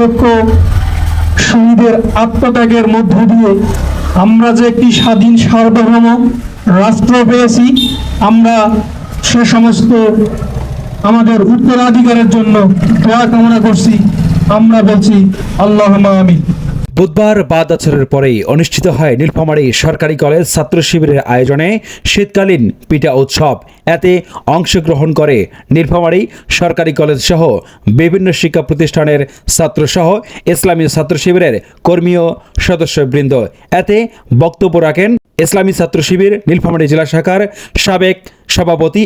লক্ষ শহীদের আত্মত্যাগের মধ্য দিয়ে আমরা যে একটি স্বাধীন সার্বভৌম রাষ্ট্র পেয়েছি, আমরা সে সমস্ত আমাদের উত্তরাধিকারের জন্য দোয়া কামনা করছি। আমরা বলছি আল্লাহ আমিন। বুধবার বাদ আছরের পরেই অনুষ্ঠিত হয় নীলফামারী সরকারি কলেজ ছাত্র শিবিরের আয়োজনে শীতকালীন পিঠা উৎসব। এতে অংশগ্রহণ করে নীলফামারী সরকারি কলেজ সহ বিভিন্ন শিক্ষা প্রতিষ্ঠানের ছাত্রসহ ইসলামী ছাত্র শিবিরের কর্মী ও সদস্যবৃন্দ। এতে বক্তব্য রাখেন ইসলামী ছাত্র শিবির নীলফামারী জেলা শাখার সাবেক সভাপতি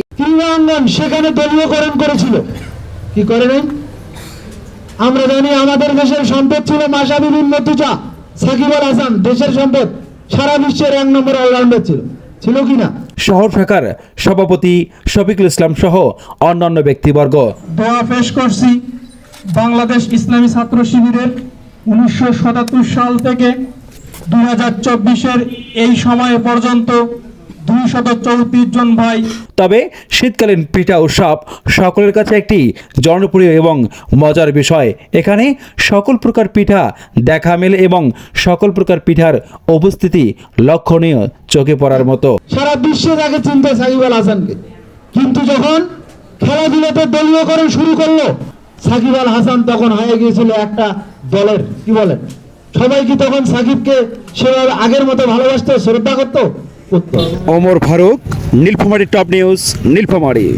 সেখানে করেছিল। কি করে নাই আমরা জানি আমাদের দেশের সম্পদ ছিল মাসাবি বিন মতুজা সাকিব আল হাসান দেশের সম্পদ। সারা বিশ্বের এক নম্বর অলরাউন্ডার ছিল। ছিল কি না? শহর শাখার সভাপতি শফিকুল ইসলাম সহ অন্যান্য ব্যক্তিবর্গ। দোয়া পেশ করছি বাংলাদেশ ইসলামী ছাত্র শিবিরের উনিশশো সাতাত্তর সাল থেকে দুই হাজার চব্বিশের এই সময় পর্যন্ত দুইশত চৌত্রিশ জন ভাই। তবে শীতকালীন পিঠা উৎসব সকলের কাছে একটি জনপ্রিয় এবং মজার বিষয়। এখানে সকল প্রকার পিঠা দেখা মেলে এবং সকল প্রকার পিঠার উপস্থিতি লক্ষণীয় চোখে পড়ার মতো। সারা বিশ্বে তাকে চিনতে সাকিব আল হাসানকে। কিন্তু যখন খেলাধুলাতে দলীয়করণ শুরু করল সাকিব আল হাসান তখন হয়ে গিয়েছিল একটা দলের কি বলেন? সবাই কি তখন সাকিবকে সেভাবে আগের মতো ভালোবাসতো শ্রদ্ধা করতো? করতো ওমর ফারুক নীলফামারি টপ নিউজ নীলফামারী।